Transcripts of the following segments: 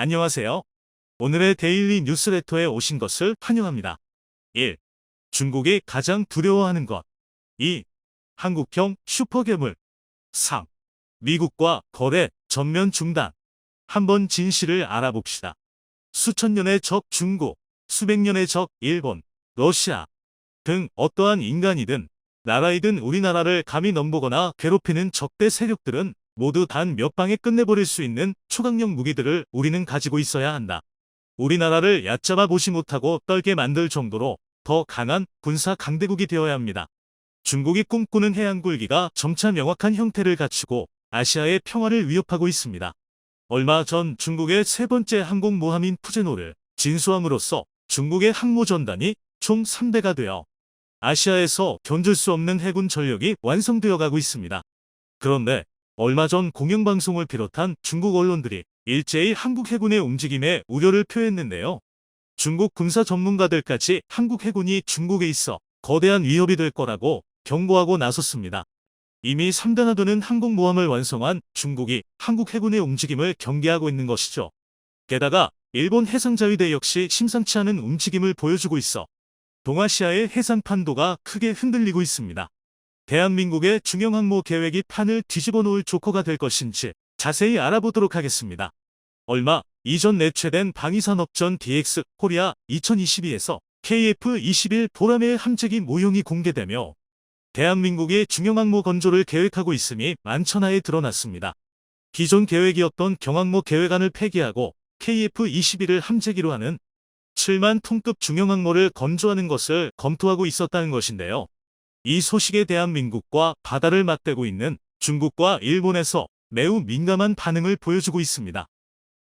안녕하세요. 오늘의 데일리 뉴스레터에 오신 것을 환영합니다. 1. 중국이 가장 두려워하는 것. 2. 한국형 슈퍼괴물. 3. 미국과 거래 전면 중단. 한번 진실을 알아봅시다. 수천 년의 적 중국, 수백 년의 적 일본, 러시아 등 어떠한 인간이든 나라이든 우리나라를 감히 넘보거나 괴롭히는 적대 세력들은 모두 단 몇 방에 끝내버릴 수 있는 초강력 무기들을 우리는 가지고 있어야 한다. 우리나라를 얕잡아 보지 못하고 떨게 만들 정도로 더 강한 군사 강대국이 되어야 합니다. 중국이 꿈꾸는 해안 굴기가 점차 명확한 형태를 갖추고 아시아의 평화를 위협하고 있습니다. 얼마 전 중국의 세 번째 항공모함인 푸제노를 진수함으로써 중국의 항모전단이 총 3대가 되어 아시아에서 견줄 수 없는 해군 전력이 완성되어 가고 있습니다. 그런데 얼마 전 공영방송을 비롯한 중국 언론들이 일제히 한국 해군의 움직임에 우려를 표했는데요. 중국 군사 전문가들까지 한국 해군이 중국에 있어 거대한 위협이 될 거라고 경고하고 나섰습니다. 이미 3단화되는 항공모함을 완성한 중국이 한국 해군의 움직임을 경계하고 있는 것이죠. 게다가 일본 해상자위대 역시 심상치 않은 움직임을 보여주고 있어 동아시아의 해상 판도가 크게 흔들리고 있습니다. 대한민국의 중형항모 계획이 판을 뒤집어 놓을 조커가 될 것인지 자세히 알아보도록 하겠습니다. 얼마 이전 내최된 방위산업전 DX 코리아 2022에서 KF-21 보라매의 함재기 모형이 공개되며 대한민국의 중형항모 건조를 계획하고 있음이 만천하에 드러났습니다. 기존 계획이었던 경항모 계획안을 폐기하고 KF-21을 함재기로 하는 7만 톤급 중형항모를 건조하는 것을 검토하고 있었다는 것인데요. 이 소식에 대한민국과 바다를 맞대고 있는 중국과 일본에서 매우 민감한 반응을 보여주고 있습니다.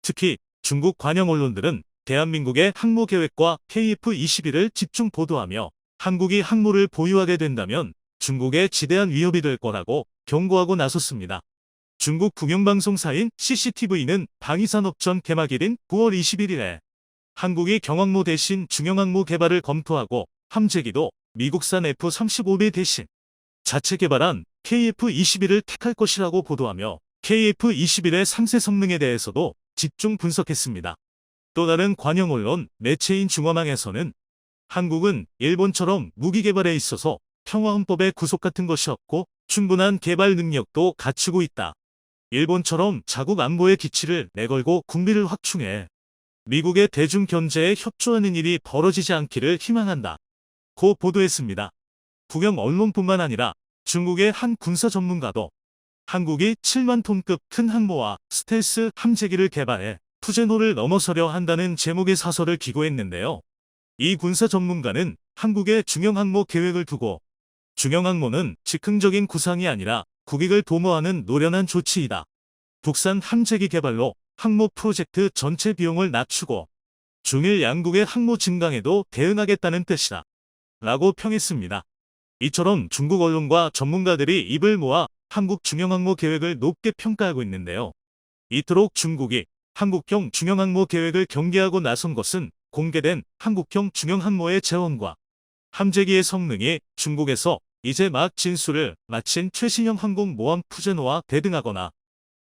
특히 중국 관영 언론들은 대한민국의 항모 계획과 KF-21을 집중 보도하며 한국이 항모를 보유하게 된다면 중국에 지대한 위협이 될 거라고 경고하고 나섰습니다. 중국 공영방송사인 CCTV는 방위산업 전 개막일인 9월 21일에 한국이 경항모 대신 중형항모 개발을 검토하고 함재기도 미국산 F-35B 대신 자체 개발한 KF-21을 택할 것이라고 보도하며 KF-21의 상세 성능에 대해서도 집중 분석했습니다. 또 다른 관영 언론 매체인 중화망에서는 한국은 일본처럼 무기 개발에 있어서 평화헌법의 구속 같은 것이 없고 충분한 개발 능력도 갖추고 있다. 일본처럼 자국 안보의 기치를 내걸고 국비를 확충해 미국의 대중 견제에 협조하는 일이 벌어지지 않기를 희망한다. 고 보도했습니다. 국영 언론뿐만 아니라 중국의 한 군사 전문가도 한국이 7만 톤급 큰 항모와 스텔스 함재기를 개발해 푸제노를 넘어서려 한다는 제목의 사설을 기고했는데요. 이 군사 전문가는 한국의 중형 항모 계획을 두고 중형 항모는 즉흥적인 구상이 아니라 국익을 도모하는 노련한 조치이다. 국산 함재기 개발로 항모 프로젝트 전체 비용을 낮추고 중일 양국의 항모 증강에도 대응하겠다는 뜻이다. 라고 평했습니다. 이처럼 중국 언론과 전문가들이 입을 모아 한국 중형항모 계획을 높게 평가하고 있는데요. 이토록 중국이 한국형 중형항모 계획을 경계하고 나선 것은 공개된 한국형 중형항모의 재원과 함재기의 성능이 중국에서 이제 막 진수를 마친 최신형 항공 모함 푸제노와 대등하거나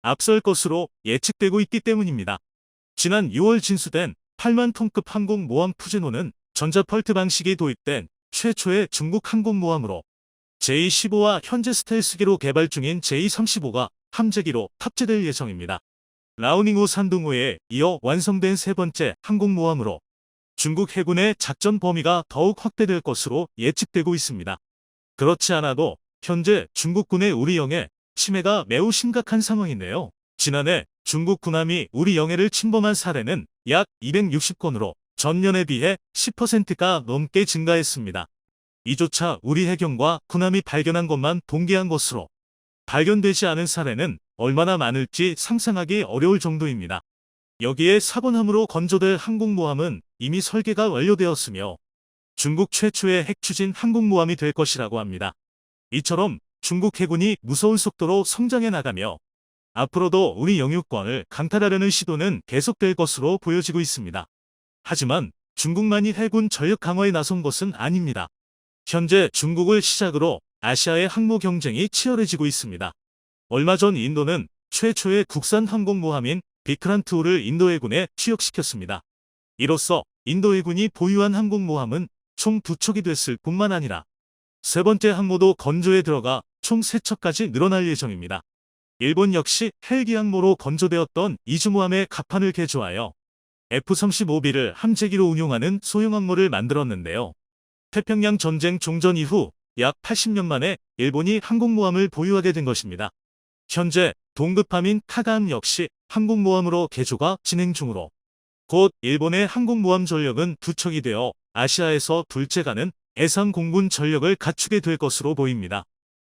앞설 것으로 예측되고 있기 때문입니다. 지난 6월 진수된 8만 톤급 항공 모함 푸제노는 전자펄트 방식이 도입된 최초의 중국 항공모함으로 J-15와 현재 스텔스기로 개발 중인 J-35가 함재기로 탑재될 예정입니다. 라우닝호 산둥호에 이어 완성된 세 번째 항공모함으로 중국 해군의 작전 범위가 더욱 확대될 것으로 예측되고 있습니다. 그렇지 않아도 현재 중국군의 우리 영해 침해가 매우 심각한 상황인데요. 지난해 중국 군함이 우리 영해를 침범한 사례는 약 260건으로 전년에 비해 10%가 넘게 증가했습니다. 이조차 우리 해경과 군함이 발견한 것만 동기한 것으로 발견되지 않은 사례는 얼마나 많을지 상상하기 어려울 정도입니다. 여기에 사번함으로 건조될 항공모함은 이미 설계가 완료되었으며 중국 최초의 핵추진 항공모함이 될 것이라고 합니다. 이처럼 중국 해군이 무서운 속도로 성장해 나가며 앞으로도 우리 영유권을 강탈하려는 시도는 계속될 것으로 보여지고 있습니다. 하지만 중국만이 해군 전력 강화에 나선 것은 아닙니다. 현재 중국을 시작으로 아시아의 항모 경쟁이 치열해지고 있습니다. 얼마 전 인도는 최초의 국산 항공모함인 비크란트호를 인도 해군에 취역시켰습니다. 이로써 인도 해군이 보유한 항공모함은 총두 척이 됐을 뿐만 아니라 세 번째 항모도 건조에 들어가 총세 척까지 늘어날 예정입니다. 일본 역시 헬기 항모로 건조되었던 이즈모함의 갑판을 개조하여 F-35B를 함재기로 운용하는 소형 항모를 만들었는데요. 태평양 전쟁 종전 이후 약 80년 만에 일본이 항공모함을 보유하게 된 것입니다. 현재 동급함인 카가함 역시 항공모함으로 개조가 진행 중으로 곧 일본의 항공모함 전력은 두 척이 되어 아시아에서 둘째 가는 해상 공군 전력을 갖추게 될 것으로 보입니다.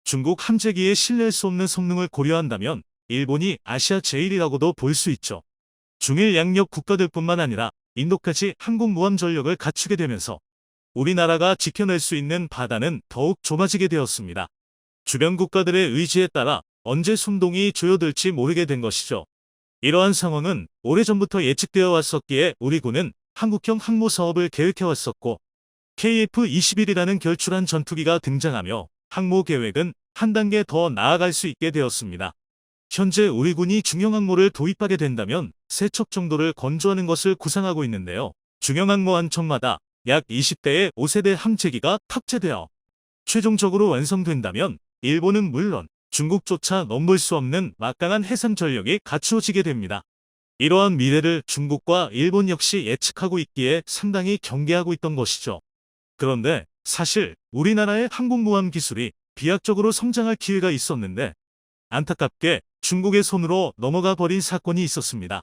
중국 함재기의 신뢰할 수 없는 성능을 고려한다면 일본이 아시아 제일이라고도 볼 수 있죠. 중일 양력 국가들뿐만 아니라 인도까지 항공모함 전력을 갖추게 되면서 우리나라가 지켜낼 수 있는 바다는 더욱 좁아지게 되었습니다. 주변 국가들의 의지에 따라 언제 순동이 조여들지 모르게 된 것이죠. 이러한 상황은 오래전부터 예측되어 왔었기에 우리 군은 한국형 항모 사업을 계획해 왔었고 KF-21이라는 결출한 전투기가 등장하며 항모 계획은 한 단계 더 나아갈 수 있게 되었습니다. 현재 우리 군이 중형 항모를 도입하게 된다면 세척 정도를 건조하는 것을 구상하고 있는데요. 중형 항 모 한 척마다 약 20대의 5세대 함재기가 탑재되어 최종적으로 완성된다면 일본은 물론 중국조차 넘볼 수 없는 막강한 해상 전력이 갖추어지게 됩니다. 이러한 미래를 중국과 일본 역시 예측하고 있기에 상당히 경계하고 있던 것이죠. 그런데 사실 우리나라의 항공모함 기술이 비약적으로 성장할 기회가 있었는데 안타깝게 중국의 손으로 넘어가 버린 사건이 있었습니다.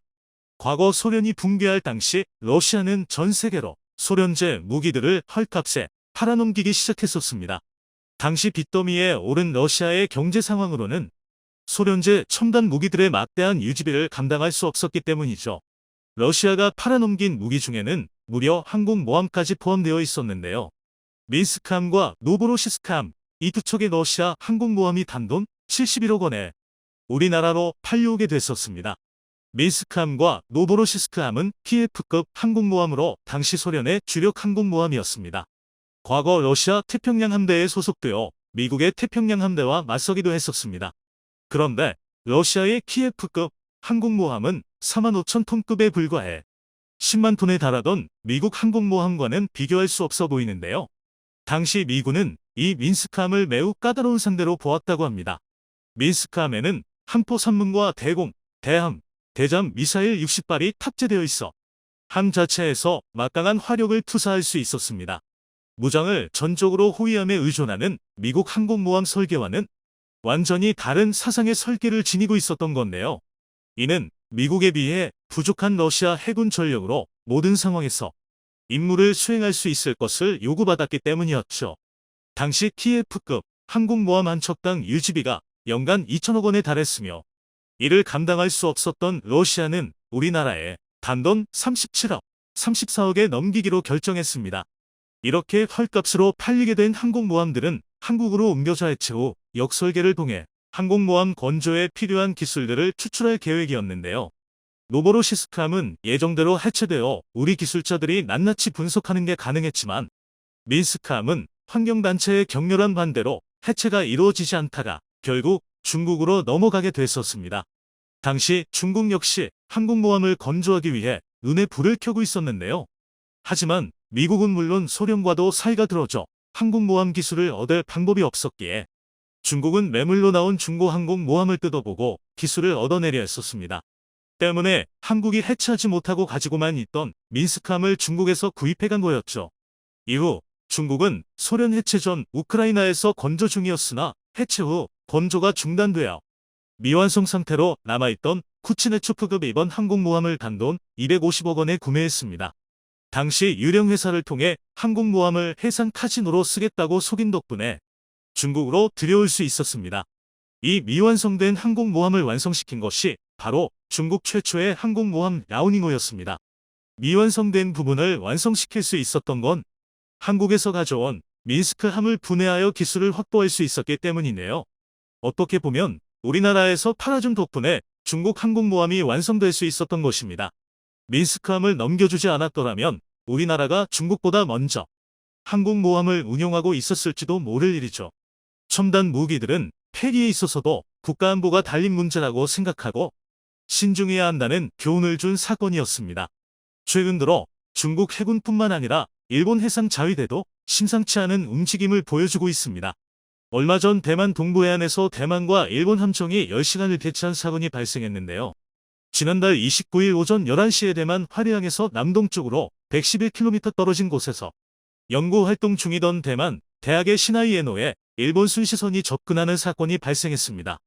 과거 소련이 붕괴할 당시 러시아는 전 세계로 소련제 무기들을 헐값에 팔아넘기기 시작했었습니다. 당시 빚더미에 오른 러시아의 경제 상황으로는 소련제 첨단 무기들의 막대한 유지비를 감당할 수 없었기 때문이죠. 러시아가 팔아넘긴 무기 중에는 무려 항공모함까지 포함되어 있었는데요. 민스크함과 노보로시스크함 이두 척의 러시아 항공모함이 단돈 71억 원에 우리나라로 팔려오게 됐었습니다. 민스크함과 노보로시스크함은 키예프급 항공모함으로 당시 소련의 주력 항공모함이었습니다. 과거 러시아 태평양 함대에 소속되어 미국의 태평양 함대와 맞서기도 했었습니다. 그런데 러시아의 키예프급 항공모함은 4만 5천 톤급에 불과해 10만 톤에 달하던 미국 항공모함과는 비교할 수 없어 보이는데요. 당시 미군은 이 민스크함을 매우 까다로운 상대로 보았다고 합니다. 민스크함에는 함포 산문과 대공, 대함, 대잠 미사일 60발이 탑재되어 있어 함 자체에서 막강한 화력을 투사할 수 있었습니다. 무장을 전적으로 호위함에 의존하는 미국 항공모함 설계와는 완전히 다른 사상의 설계를 지니고 있었던 건데요. 이는 미국에 비해 부족한 러시아 해군 전력으로 모든 상황에서 임무를 수행할 수 있을 것을 요구받았기 때문이었죠. 당시 TF급 항공모함 한 척당 유지비가 연간 2천억 원에 달했으며 이를 감당할 수 없었던 러시아는 우리나라에 단돈 37억, 34억에 넘기기로 결정했습니다. 이렇게 헐값으로 팔리게 된 항공모함들은 한국으로 옮겨져 해체 후 역설계를 통해 항공모함 건조에 필요한 기술들을 추출할 계획이었는데요. 노보로시스크함은 예정대로 해체되어 우리 기술자들이 낱낱이 분석하는 게 가능했지만 민스크함은 환경단체의 격렬한 반대로 해체가 이루어지지 않다가 결국 중국으로 넘어가게 됐었습니다. 당시 중국 역시 항공모함을 건조하기 위해 눈에 불을 켜고 있었는데요. 하지만 미국은 물론 소련과도 사이가 들어져 항공모함 기술을 얻을 방법이 없었기에 중국은 매물로 나온 중고 항공모함을 뜯어보고 기술을 얻어내려 했었습니다. 때문에 한국이 해체하지 못하고 가지고만 있던 민스크함을 중국에서 구입해간 거였죠. 이후 중국은 소련 해체 전 우크라이나에서 건조 중이었으나 해체 후 건조가 중단되어 미완성 상태로 남아있던 쿠치네초프급 2번 항공모함을 단돈 250억 원에 구매했습니다. 당시 유령 회사를 통해 항공모함을 해상 카지노로 쓰겠다고 속인 덕분에 중국으로 들여올 수 있었습니다. 이 미완성된 항공모함을 완성시킨 것이 바로 중국 최초의 항공모함 라우닝호였습니다. 미완성된 부분을 완성시킬 수 있었던 건 한국에서 가져온 민스크 함을 분해하여 기술을 확보할 수 있었기 때문이네요. 어떻게 보면 우리나라에서 팔아준 덕분에 중국 항공모함이 완성될 수 있었던 것입니다. 민스크함을 넘겨주지 않았더라면 우리나라가 중국보다 먼저 항공모함을 운용하고 있었을지도 모를 일이죠. 첨단 무기들은 폐기에 있어서도 국가안보가 달린 문제라고 생각하고 신중해야 한다는 교훈을 준 사건이었습니다. 최근 들어 중국 해군뿐만 아니라 일본 해상 자위대도 심상치 않은 움직임을 보여주고 있습니다. 얼마 전 대만 동부해안에서 대만과 일본 함정이 10시간을 대치한 사건이 발생했는데요. 지난달 29일 오전 11시에 대만 화리항에서 남동쪽으로 111km 떨어진 곳에서 연구 활동 중이던 대만 대학의 시나이에노에 일본 순시선이 접근하는 사건이 발생했습니다.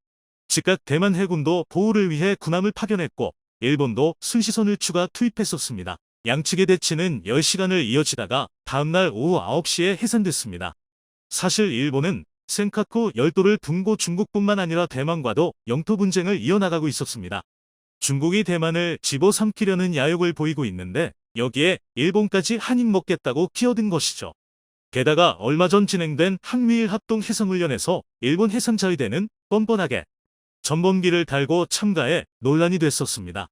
즉각 대만 해군도 보호를 위해 군함을 파견했고 일본도 순시선을 추가 투입했었습니다. 양측의 대치는 10시간을 이어지다가 다음날 오후 9시에 해산됐습니다. 사실 일본은 센카쿠 열도를 둥고 중국뿐만 아니라 대만과도 영토 분쟁을 이어나가고 있었습니다. 중국이 대만을 집어삼키려는 야욕을 보이고 있는데 여기에 일본까지 한입 먹겠다고 끼어든 것이죠. 게다가 얼마 전 진행된 한미일 합동 해상훈련에서 일본 해상자위대는 뻔뻔하게 전범기를 달고 참가해 논란이 됐었습니다.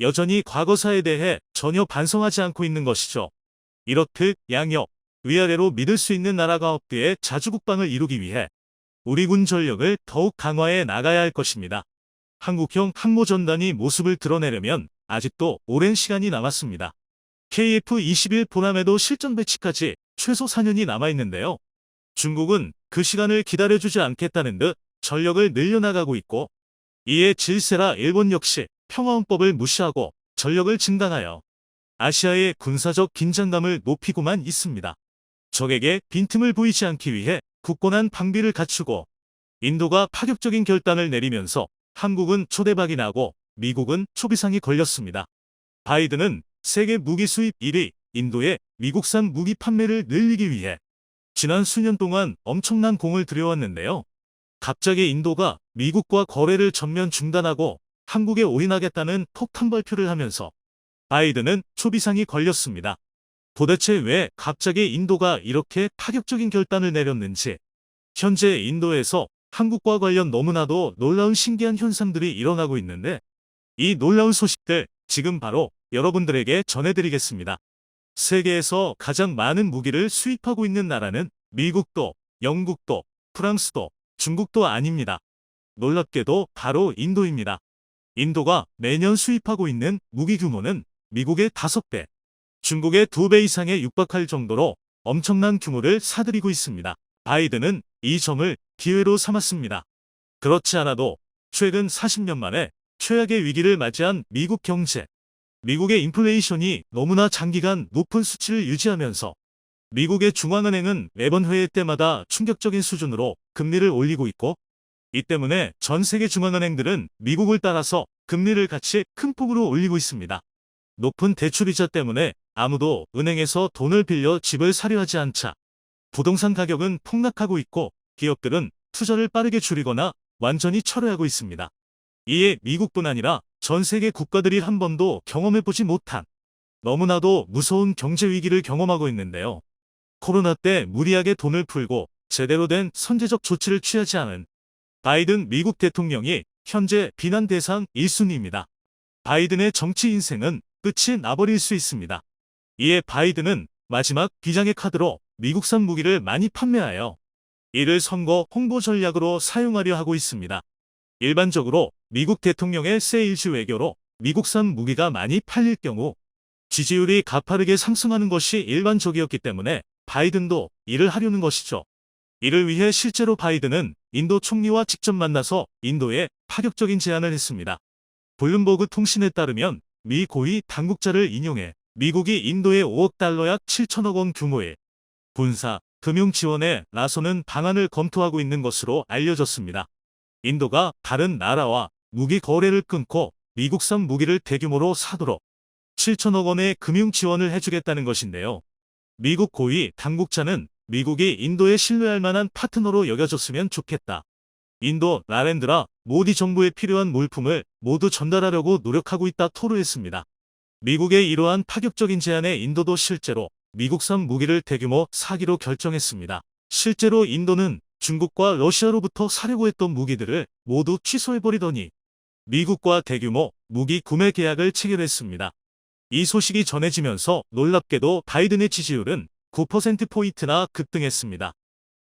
여전히 과거사에 대해 전혀 반성하지 않고 있는 것이죠. 이렇듯 양옆, 위아래로 믿을 수 있는 나라가 없기에 자주국방을 이루기 위해 우리 군 전력을 더욱 강화해 나가야 할 것입니다. 한국형 항모전단이 모습을 드러내려면 아직도 오랜 시간이 남았습니다. KF-21 보남에도 실전 배치까지 최소 4년이 남아있는데요. 중국은 그 시간을 기다려주지 않겠다는 듯 전력을 늘려나가고 있고 이에 질세라 일본 역시 평화헌법을 무시하고 전력을 증강하여 아시아의 군사적 긴장감을 높이고만 있습니다. 적에게 빈틈을 보이지 않기 위해 굳건한 방비를 갖추고 인도가 파격적인 결단을 내리면서 한국은 초대박이 나고 미국은 초비상이 걸렸습니다. 바이든은 세계 무기 수입 1위 인도의 미국산 무기 판매를 늘리기 위해 지난 수년 동안 엄청난 공을 들여왔는데요. 갑자기 인도가 미국과 거래를 전면 중단하고 한국에 올인하겠다는 폭탄 발표를 하면서 바이든은 초비상이 걸렸습니다. 도대체 왜 갑자기 인도가 이렇게 파격적인 결단을 내렸는지 현재 인도에서 한국과 관련 너무나도 놀라운 신기한 현상들이 일어나고 있는데 이 놀라운 소식들 지금 바로 여러분들에게 전해드리겠습니다. 세계에서 가장 많은 무기를 수입하고 있는 나라는 미국도, 영국도, 프랑스도, 중국도 아닙니다. 놀랍게도 바로 인도입니다. 인도가 매년 수입하고 있는 무기 규모는 미국의 5배, 중국의 2배 이상에 육박할 정도로 엄청난 규모를 사들이고 있습니다. 바이든은 이 점을 기회로 삼았습니다. 그렇지 않아도 최근 40년 만에 최악의 위기를 맞이한 미국 경제. 미국의 인플레이션이 너무나 장기간 높은 수치를 유지하면서 미국의 중앙은행은 매번 회의 때마다 충격적인 수준으로 금리를 올리고 있고 이 때문에 전 세계 중앙은행들은 미국을 따라서 금리를 같이 큰 폭으로 올리고 있습니다. 높은 대출이자 때문에 아무도 은행에서 돈을 빌려 집을 사려 하지 않자 부동산 가격은 폭락하고 있고 기업들은 투자를 빠르게 줄이거나 완전히 철회하고 있습니다. 이에 미국뿐 아니라 전 세계 국가들이 한 번도 경험해보지 못한 너무나도 무서운 경제 위기를 경험하고 있는데요. 코로나 때 무리하게 돈을 풀고 제대로 된 선제적 조치를 취하지 않은 바이든 미국 대통령이 현재 비난 대상 1순위입니다. 바이든의 정치 인생은 끝이 나버릴 수 있습니다. 이에 바이든은 마지막 비장의 카드로 미국산 무기를 많이 판매하여 이를 선거 홍보 전략으로 사용하려 하고 있습니다. 일반적으로 미국 대통령의 세일즈 외교로 미국산 무기가 많이 팔릴 경우 지지율이 가파르게 상승하는 것이 일반적이었기 때문에 바이든도 이를 하려는 것이죠. 이를 위해 실제로 바이든은 인도 총리와 직접 만나서 인도에 파격적인 제안을 했습니다. 블룸버그 통신에 따르면 미 고위 당국자를 인용해 미국이 인도에 5억 달러 약 7천억 원 규모의 군사, 금융 지원에 나서는 방안을 검토하고 있는 것으로 알려졌습니다. 인도가 다른 나라와 무기 거래를 끊고 미국산 무기를 대규모로 사도록 7천억 원의 금융 지원을 해주겠다는 것인데요. 미국 고위 당국자는 미국이 인도에 신뢰할 만한 파트너로 여겨졌으면 좋겠다. 인도, 나렌드라, 모디 정부에 필요한 물품을 모두 전달하려고 노력하고 있다 토로했습니다. 미국의 이러한 파격적인 제안에 인도도 실제로 미국산 무기를 대규모 사기로 결정했습니다. 실제로 인도는 중국과 러시아로부터 사려고 했던 무기들을 모두 취소해버리더니 미국과 대규모 무기 구매 계약을 체결했습니다. 이 소식이 전해지면서 놀랍게도 바이든의 지지율은 9%포인트나 급등했습니다.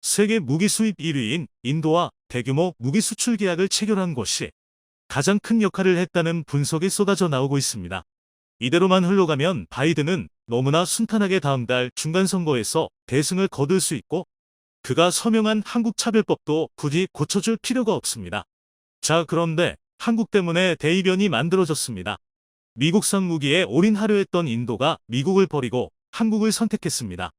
세계 무기 수입 1위인 인도와 대규모 무기 수출 계약을 체결한 것이 가장 큰 역할을 했다는 분석이 쏟아져 나오고 있습니다. 이대로만 흘러가면 바이든은 너무나 순탄하게 다음 달 중간선거에서 대승을 거둘 수 있고 그가 서명한 한국차별법도 굳이 고쳐줄 필요가 없습니다. 자, 그런데 한국 때문에 대이변이 만들어졌습니다. 미국산 무기에 올인하려 했던 인도가 미국을 버리고 한국을 선택했습니다.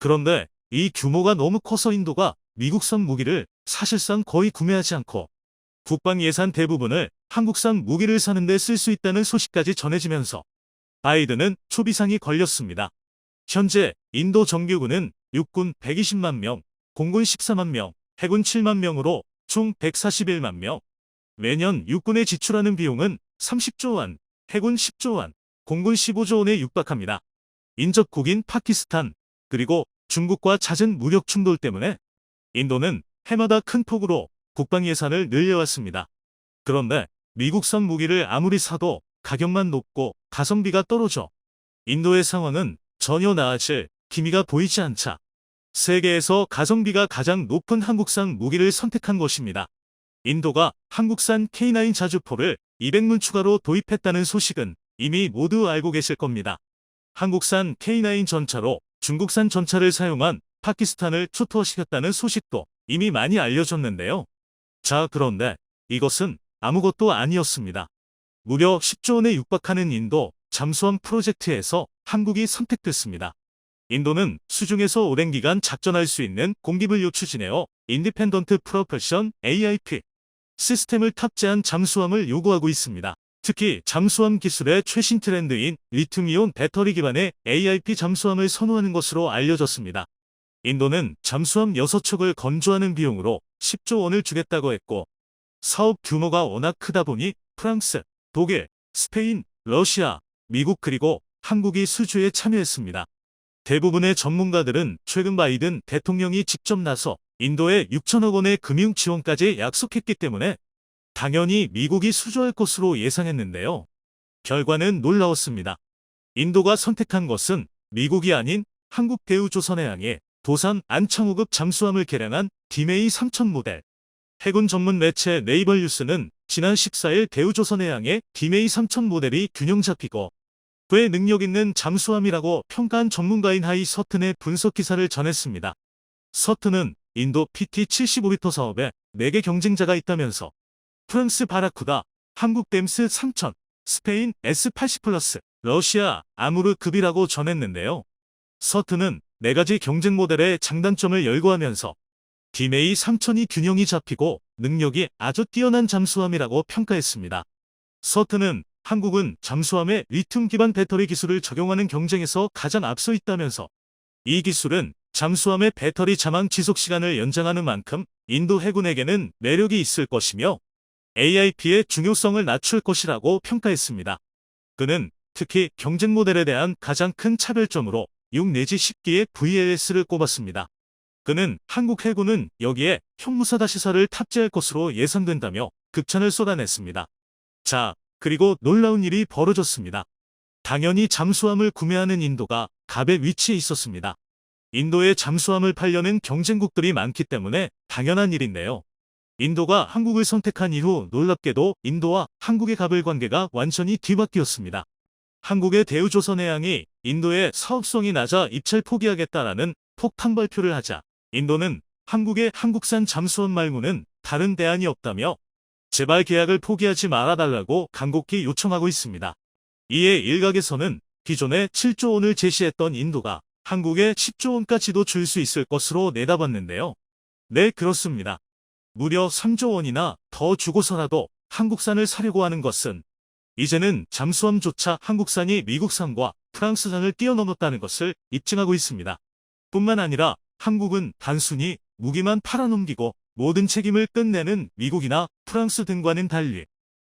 그런데 이 규모가 너무 커서 인도가 미국산 무기를 사실상 거의 구매하지 않고 국방 예산 대부분을 한국산 무기를 사는데 쓸 수 있다는 소식까지 전해지면서 바이든은 초비상이 걸렸습니다. 현재 인도 정규군은 육군 120만 명, 공군 14만 명, 해군 7만 명으로 총 141만 명. 매년 육군에 지출하는 비용은 30조 원, 해군 10조 원, 공군 15조 원에 육박합니다. 인접국인 파키스탄, 그리고 중국과 잦은 무력 충돌 때문에 인도는 해마다 큰 폭으로 국방 예산을 늘려왔습니다. 그런데 미국산 무기를 아무리 사도 가격만 높고 가성비가 떨어져 인도의 상황은 전혀 나아질 기미가 보이지 않자 세계에서 가성비가 가장 높은 한국산 무기를 선택한 것입니다. 인도가 한국산 K9 자주포를 200문 추가로 도입했다는 소식은 이미 모두 알고 계실 겁니다. 한국산 K9 전차로 중국산 전차를 사용한 파키스탄을 초토화시켰다는 소식도 이미 많이 알려졌는데요. 자, 그런데 이것은 아무것도 아니었습니다. 무려 10조 원에 육박하는 인도 잠수함 프로젝트에서 한국이 선택됐습니다. 인도는 수중에서 오랜 기간 작전할 수 있는 공기분류 추진해어 인디펜던트 프로펄션 AIP 시스템을 탑재한 잠수함을 요구하고 있습니다. 특히 잠수함 기술의 최신 트렌드인 리튬이온 배터리 기반의 AIP 잠수함을 선호하는 것으로 알려졌습니다. 인도는 잠수함 6척을 건조하는 비용으로 10조 원을 주겠다고 했고 사업 규모가 워낙 크다 보니 프랑스, 독일, 스페인, 러시아, 미국 그리고 한국이 수주에 참여했습니다. 대부분의 전문가들은 최근 바이든 대통령이 직접 나서 인도에 6천억 원의 금융 지원까지 약속했기 때문에 당연히 미국이 수주할 것으로 예상했는데요. 결과는 놀라웠습니다. 인도가 선택한 것은 미국이 아닌 한국 대우조선해양의 도산 안창호급 잠수함을 개량한 디메이 3000 모델. 해군 전문 매체 네이버 뉴스는 지난 14일 대우조선 해양의 디메이 3000 모델이 균형 잡히고 꽤 능력 있는 잠수함이라고 평가한 전문가인 하이 서튼의 분석 기사를 전했습니다. 서튼은 인도 PT-75리터 사업에 4개 경쟁자가 있다면서 프랑스 바라쿠다, 한국 댐스 3000, 스페인 S80 플러스, 러시아 아무르급이라고 전했는데요. 서튼은 4가지 경쟁 모델의 장단점을 열거하면서 디메이 3000이 균형이 잡히고 능력이 아주 뛰어난 잠수함이라고 평가했습니다. 서튼은 한국은 잠수함에 리튬 기반 배터리 기술을 적용하는 경쟁에서 가장 앞서 있다면서 이 기술은 잠수함의 배터리 자망 지속 시간을 연장하는 만큼 인도 해군에게는 매력이 있을 것이며 AIP의 중요성을 낮출 것이라고 평가했습니다. 그는 특히 경쟁 모델에 대한 가장 큰 차별점으로 6 내지 10기의 VLS를 꼽았습니다. 그는 한국 해군은 여기에 형무사다 시설을 탑재할 것으로 예상된다며 극찬을 쏟아냈습니다. 자, 그리고 놀라운 일이 벌어졌습니다. 당연히 잠수함을 구매하는 인도가 갑의 위치에 있었습니다. 인도에 잠수함을 팔려는 경쟁국들이 많기 때문에 당연한 일인데요. 인도가 한국을 선택한 이후 놀랍게도 인도와 한국의 갑을 관계가 완전히 뒤바뀌었습니다. 한국의 대우조선해양이 인도의 사업성이 낮아 입찰 포기하겠다라는 폭탄 발표를 하자 인도는 한국의 한국산 잠수함 말고는 다른 대안이 없다며 제발 계약을 포기하지 말아달라고 간곡히 요청하고 있습니다. 이에 일각에서는 기존에 7조 원을 제시했던 인도가 한국에 10조 원까지도 줄 수 있을 것으로 내다봤는데요. 네, 그렇습니다. 무려 3조 원이나 더 주고서라도 한국산을 사려고 하는 것은 이제는 잠수함조차 한국산이 미국산과 프랑스산을 뛰어넘었다는 것을 입증하고 있습니다. 뿐만 아니라 한국은 단순히 무기만 팔아넘기고 모든 책임을 끝내는 미국이나 프랑스 등과는 달리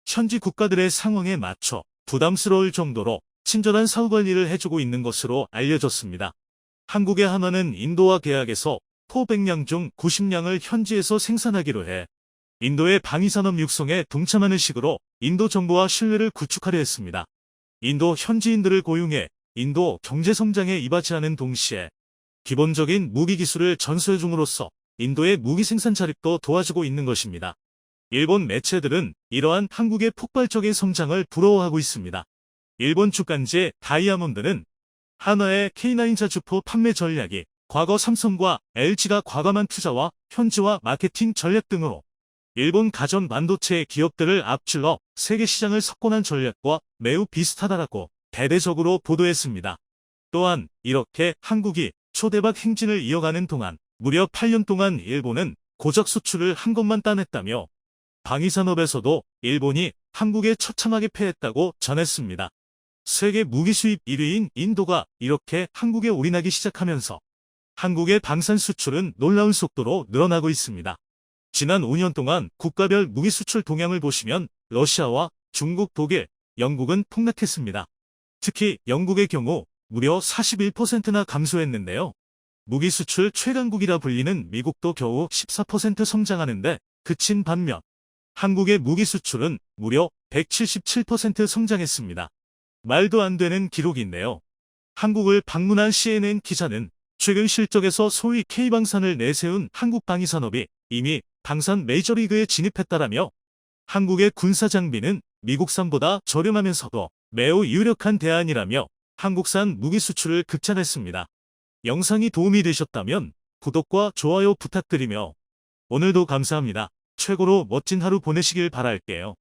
현지 국가들의 상황에 맞춰 부담스러울 정도로 친절한 사후 관리를 해주고 있는 것으로 알려졌습니다. 한국의 하나는 인도와 계약에서 포 100량 중 90량을 현지에서 생산하기로 해 인도의 방위산업 육성에 동참하는 식으로 인도 정부와 신뢰를 구축하려 했습니다. 인도 현지인들을 고용해 인도 경제성장에 이바지하는 동시에 기본적인 무기 기술을 전수해 줌으로써 인도의 무기 생산 자립도 도와주고 있는 것입니다. 일본 매체들은 이러한 한국의 폭발적인 성장을 부러워하고 있습니다. 일본 주간지 다이아몬드는 한화의 K9 자주포 판매 전략이 과거 삼성과 LG가 과감한 투자와 현지화 마케팅 전략 등으로 일본 가전 반도체 기업들을 앞질러 세계 시장을 석권한 전략과 매우 비슷하다라고 대대적으로 보도했습니다. 또한 이렇게 한국이 초대박 행진을 이어가는 동안 무려 8년 동안 일본은 고작 수출을 한 것만 따냈다며 방위산업에서도 일본이 한국에 처참하게 패했다고 전했습니다. 세계 무기 수입 1위인 인도가 이렇게 한국에 올인하기 시작하면서 한국의 방산 수출은 놀라운 속도로 늘어나고 있습니다. 지난 5년 동안 국가별 무기 수출 동향을 보시면 러시아와 중국, 독일, 영국은 폭락했습니다. 특히 영국의 경우 무려 41%나 감소했는데요. 무기 수출 최강국이라 불리는 미국도 겨우 14% 성장하는데 그친 반면 한국의 무기 수출은 무려 177% 성장했습니다. 말도 안 되는 기록인데요. 한국을 방문한 CNN 기자는 최근 실적에서 소위 K방산을 내세운 한국 방위산업이 이미 방산 메이저리그에 진입했다라며 한국의 군사 장비는 미국산보다 저렴하면서도 매우 유력한 대안이라며 한국산 무기 수출을 극찬했습니다. 영상이 도움이 되셨다면 구독과 좋아요 부탁드리며 오늘도 감사합니다. 최고로 멋진 하루 보내시길 바랄게요.